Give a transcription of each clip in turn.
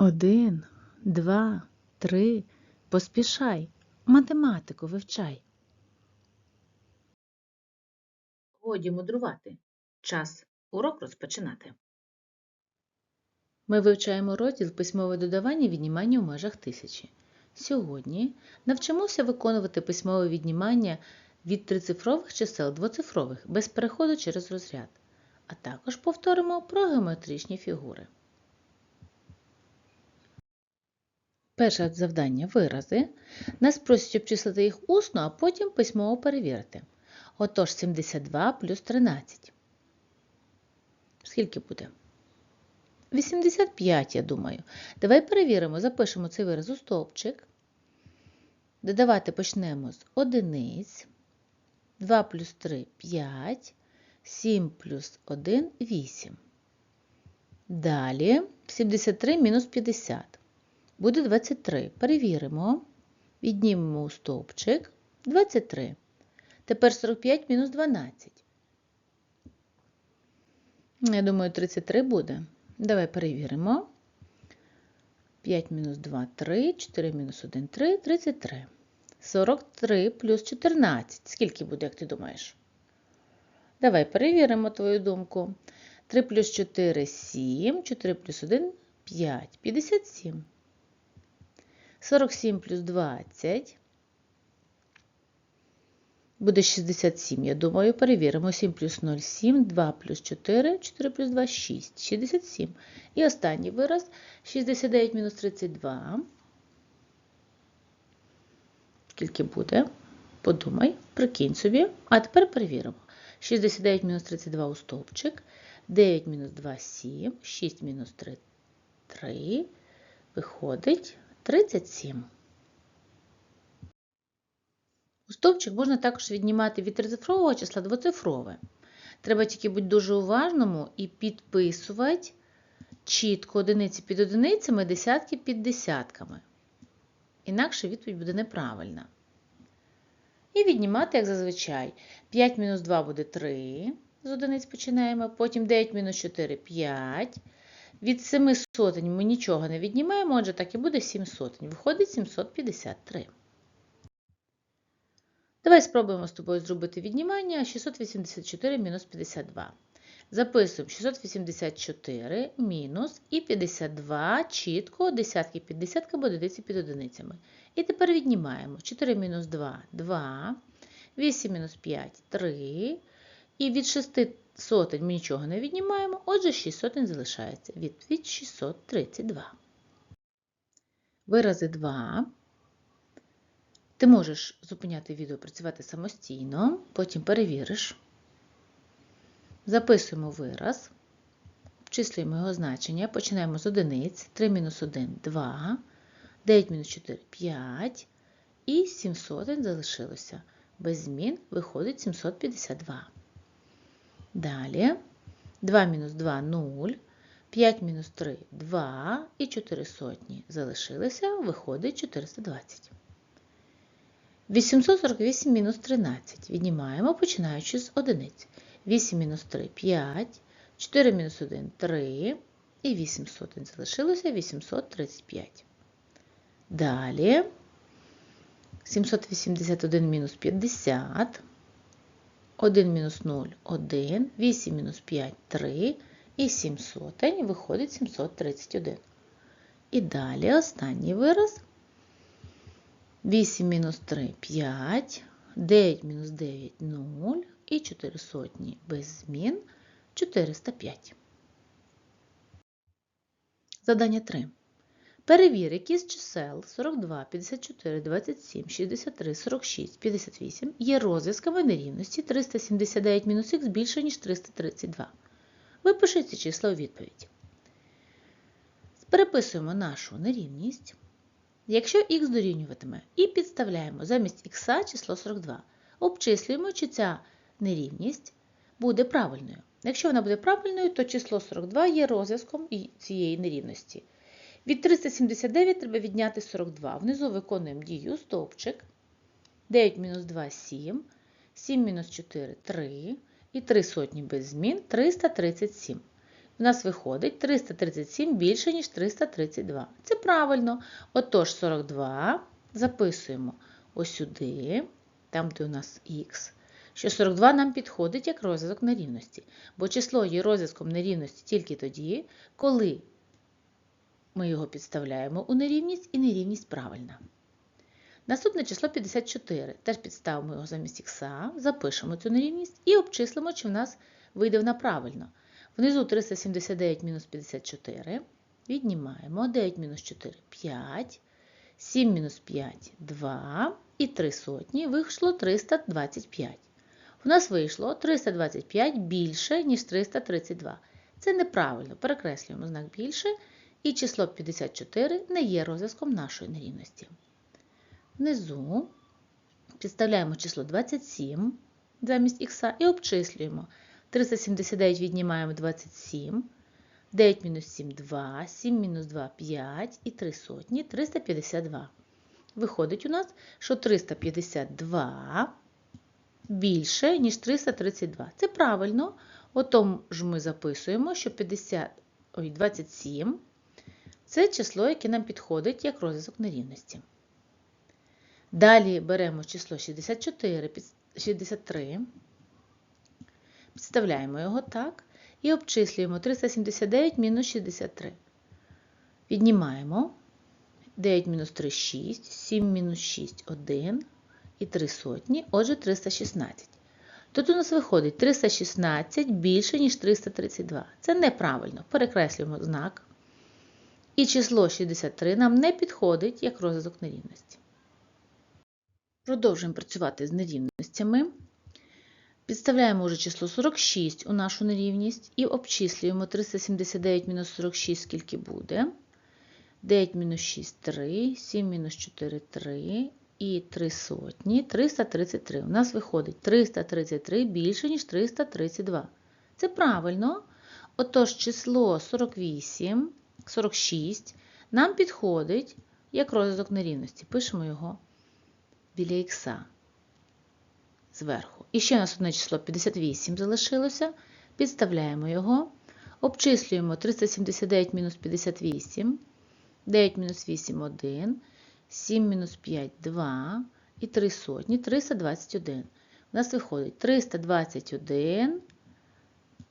Один, два, три. Поспішай. Математику вивчай. Годі мудрувати. Час урок розпочинати. Ми вивчаємо розділ письмове додавання і віднімання у межах тисячі. Сьогодні навчимося виконувати письмове віднімання від трицифрових чисел двоцифрових без переходу через розряд, а також повторимо про геометричні фігури. Перше завдання вирази. Нас просять обчислити їх усно, а потім письмово перевірити. Отож, 72 плюс 13. Скільки буде? 85, я думаю. Давай перевіримо, запишемо цей вираз у стовпчик. Додавати почнемо з одиниць. 2 плюс 3 – 5. 7 плюс 1 – 8. Далі 73 мінус 50. Буде 23. Перевіримо. Віднімемо у стовпчик 23. Тепер 45 мінус 12. Я думаю, 33 буде. Давай перевіримо. 5 мінус 2 – 3, 4 мінус 1 – 3, 33. 43 плюс 14. Скільки буде, як ти думаєш? Давай перевіримо твою думку. 3 плюс 4 – 7, 4 плюс 1 – 5, 57. 47 плюс 20 буде 67, я думаю, перевіримо. 7 плюс 0 – 7, 2 плюс 4, 4 плюс 2 – 6, 67. І останній вираз 69 мінус 32. Скільки буде? Подумай, прикинь собі. А тепер перевіримо. 69 мінус 32 у стовпчик, 9 мінус 2 – 7, 6 мінус 3 – 3. Виходить 37. У стовпчик можна також віднімати від трицифрового числа двоцифрове. Треба тільки бути дуже уважному і підписувати чітко одиниці під одиницями, десятки під десятками. Інакше відповідь буде неправильна. І віднімати, як зазвичай, 5 мінус 2 буде 3, з одиниць починаємо, потім 9 мінус 4 – 5. Від 7 сотень ми нічого не віднімаємо, отже, так і буде 7 сотень. Виходить 753. Давай спробуємо з тобою зробити віднімання 684 мінус 52. Записуємо 684 мінус і 52 чітко, десятки під десятками, одиниці під одиницями. І тепер віднімаємо 4 мінус 2 – 2, 8 мінус 5 – 3. І від 6 сотень ми нічого не віднімаємо, отже 6 сотень залишається. Відповідь 632. Вирази 2. Ти можеш зупиняти відео, працювати самостійно, потім перевіриш. Записуємо вираз, обчислюємо його значення, починаємо з одиниць, 3 мінус 1 – 2, 9 мінус 4 – 5, і 7 сотень залишилося. Без змін виходить 752. Далі 2 мінус 2 – 0, 5 мінус 3 – 2, і 4 сотні залишилися, виходить 420. 848 мінус 13. Віднімаємо, починаючи з одиниць. 8 мінус 3 – 5, 4 мінус 1 – 3, і 8 сотень залишилося 835. Далі 781 мінус 50, 1 мінус 0 – 1, 8 мінус 5 – 3, і 7 сотень виходить 731. І далі останній вираз. 8 мінус 3 – 5, 9 мінус 9 – 0 і 4 сотні без змін 405. Задання 3. Перевір, які з чисел 42, 54, 27, 63, 46, 58 є розв'язками нерівності 379 мінус х більше, ніж 332. Випиши ці числа у відповідь. Переписуємо нашу нерівність. Якщо х дорівнюватиме і підставляємо замість х число 42, обчислюємо, чи ця нерівність буде правильною. Якщо вона буде правильною, то число 42 є розв'язком цієї нерівності. Від 379 треба відняти 42. Внизу виконуємо дію стовпчик. 9 мінус 2 – 7, 7 мінус 4 – 3, і 3 сотні без змін 337. У нас виходить 337 більше, ніж 332. Це правильно. Отож, 42 записуємо ось сюди, там, де у нас х, що 42 нам підходить як розв'язок нерівності, бо число є розв'язком нерівності тільки тоді, коли ми його підставляємо у нерівність і нерівність правильна. Наступне число 54. Теж підставимо його замість х, запишемо цю нерівність і обчислимо, чи в нас вийде вона правильно. Внизу 379 мінус 54. Віднімаємо 9 мінус 4 5, 7 мінус 5 2 і 3 сотні вийшло 325. У нас вийшло 325 більше, ніж 332. Це неправильно. Перекреслюємо знак більше, і число 54 не є розв'язком нашої нерівності. Внизу підставляємо число 27 замість х і обчислюємо. 379 віднімаємо 27, 9 мінус 7 2, 7 мінус 2 5 і 3 сотні 352. Виходить у нас, що 352 більше, ніж 332. Це правильно. Отому ж ми записуємо, що 50, ой, 27 це число, яке нам підходить як розв'язок нерівності. Далі беремо число 64, 63, підставляємо його так і обчислюємо 379 мінус 63. Віднімаємо 9 мінус 3 6, 7 мінус 6 1 і 3 сотні, отже 316. Тут у нас виходить 316 більше, ніж 332. Це неправильно. Перекреслюємо знак. І число 63 нам не підходить як розв'язок нерівності. Продовжуємо працювати з нерівностями. Підставляємо вже число 46 у нашу нерівність і обчислюємо 379 мінус 46, скільки буде. 9 мінус 6 3, 7 мінус 4 3 і 3 сотні 333. У нас виходить 333 більше, ніж 332. Це правильно. Отож, число 48, 46 нам підходить як розв'язок нерівності. Пишемо його біля х зверху. І ще у нас одне число 58 залишилося. Підставляємо його. Обчислюємо 379 мінус 58, 9 мінус 8 1, 7 мінус 5 2 і 3 сотні 321. У нас виходить 321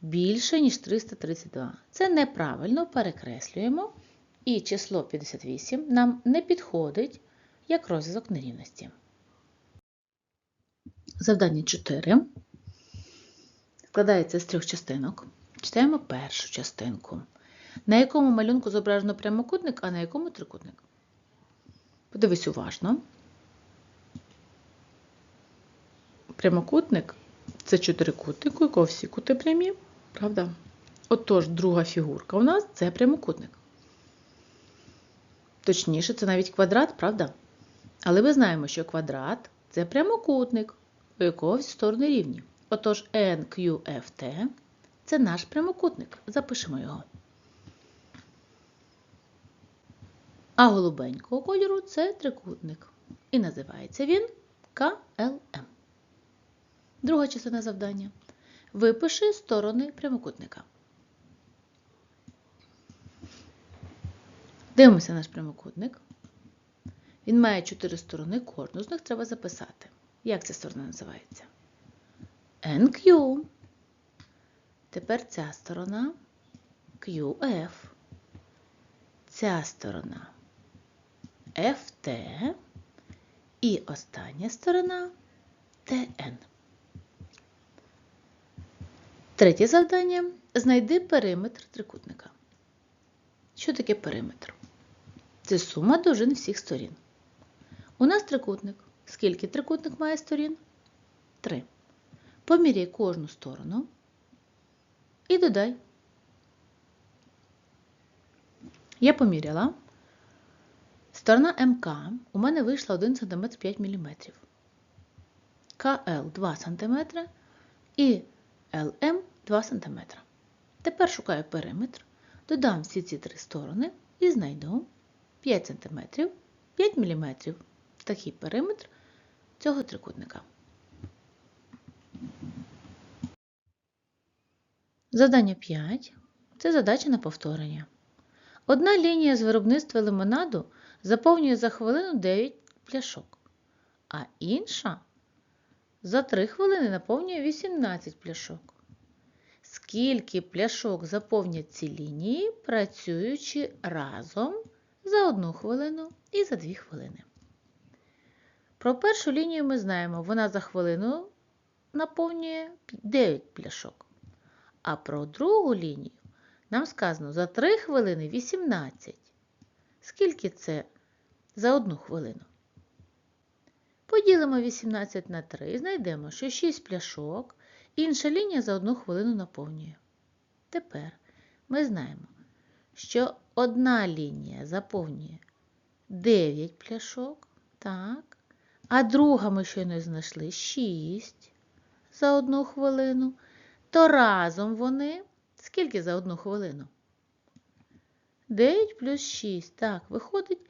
більше, ніж 332. Це неправильно перекреслюємо. І число 58 нам не підходить як розв'язок нерівності. Завдання 4 складається з трьох частинок. Читаємо першу частинку. На якому малюнку зображено прямокутник, а на якому трикутник? Подивись уважно. Прямокутник це чотирикутник, у якого всі кути прямі, правда? Отож, друга фігурка у нас це прямокутник. Точніше, це навіть квадрат, правда? Але ми знаємо, що квадрат це прямокутник, у якого всі сторони рівні. Отож, NQFT це наш прямокутник. Запишемо його. А голубенького кольору це трикутник. І називається він КЛМ. Друга частина завдання. Випиши сторони прямокутника. Дивимося наш прямокутник. Він має чотири сторони, кожну з них треба записати. Як ця сторона називається? NQ. Тепер ця сторона QF. Ця сторона FT. І остання сторона TN. Третє завдання. Знайди периметр трикутника. Що таке периметр? Це сума довжин всіх сторін. У нас трикутник. Скільки трикутник має сторін? Три. Поміряй кожну сторону і додай. Я поміряла. Сторона МК у мене вийшла 1 см 5 мм. КЛ 2 см і ЛМ 2 см. Тепер шукаю периметр, додам всі ці три сторони і знайду 5 см, 5 мм. Такий периметр цього трикутника. Завдання 5. Це задача на повторення. Одна лінія з виробництва лимонаду заповнює за хвилину 9 пляшок, а інша за 3 хвилини наповнює 18 пляшок. Скільки пляшок заповнять ці лінії, працюючи разом за 1 хвилину і за 2 хвилини? Про першу лінію ми знаємо, вона за хвилину наповнює 9 пляшок. А про другу лінію нам сказано за 3 хвилини 18. Скільки це за 1 хвилину? Поділимо 18 на 3 і знайдемо, що 6 пляшок інша лінія за 1 хвилину наповнює. Тепер ми знаємо, що одна лінія заповнює 9 пляшок, так, а друга ми щойно знайшли 6 за 1 хвилину, то разом вони скільки за 1 хвилину? 9 плюс 6. Так, виходить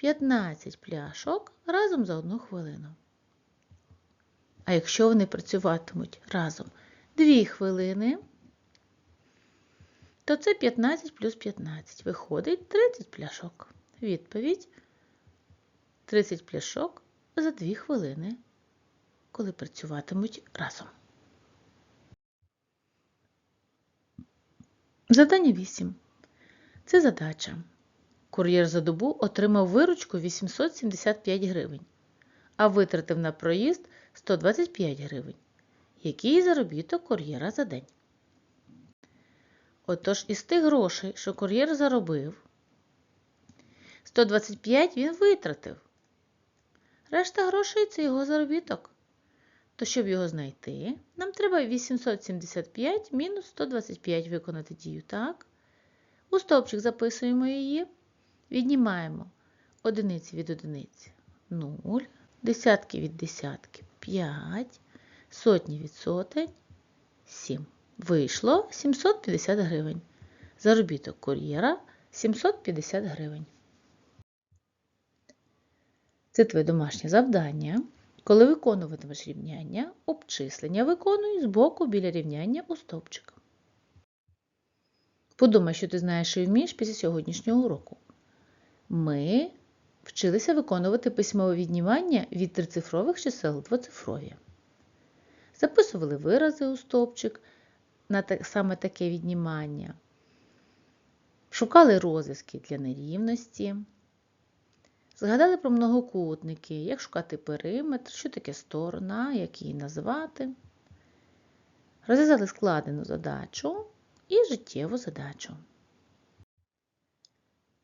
15 пляшок разом за 1 хвилину. А якщо вони працюватимуть разом 2 хвилини, то це 15 плюс 15. Виходить 30 пляшок. Відповідь 30 пляшок за 2 хвилини, коли працюватимуть разом. Задання 8. Це задача. Кур'єр за добу отримав виручку 875 гривень, а витратив на проїзд 125 гривень. Який заробіток кур'єра за день? Отож, із тих грошей, що кур'єр заробив, 125 він витратив. Решта грошей це його заробіток. То, щоб його знайти, нам треба 875 мінус 125 виконати дію, так? У стовпчик записуємо її, віднімаємо одиниці від одиниці 0, десятки від десятки 5, сотні від сотень 7. Вийшло 750 гривень. Заробіток кур'єра 750 гривень. Це твоє домашнє завдання. Коли виконуватимеш рівняння, обчислення виконуй збоку біля рівняння у стовпчик. Подумай, що ти знаєш і вмієш після сьогоднішнього уроку. Ми вчилися виконувати письмове віднімання від трицифрових чисел двоцифрові. Записували вирази у стовпчик на саме таке віднімання. Шукали розв'язки для нерівності. Згадали про многокутники, як шукати периметр, що таке сторона, як її назвати. Розв'язали складену задачу і життєву задачу.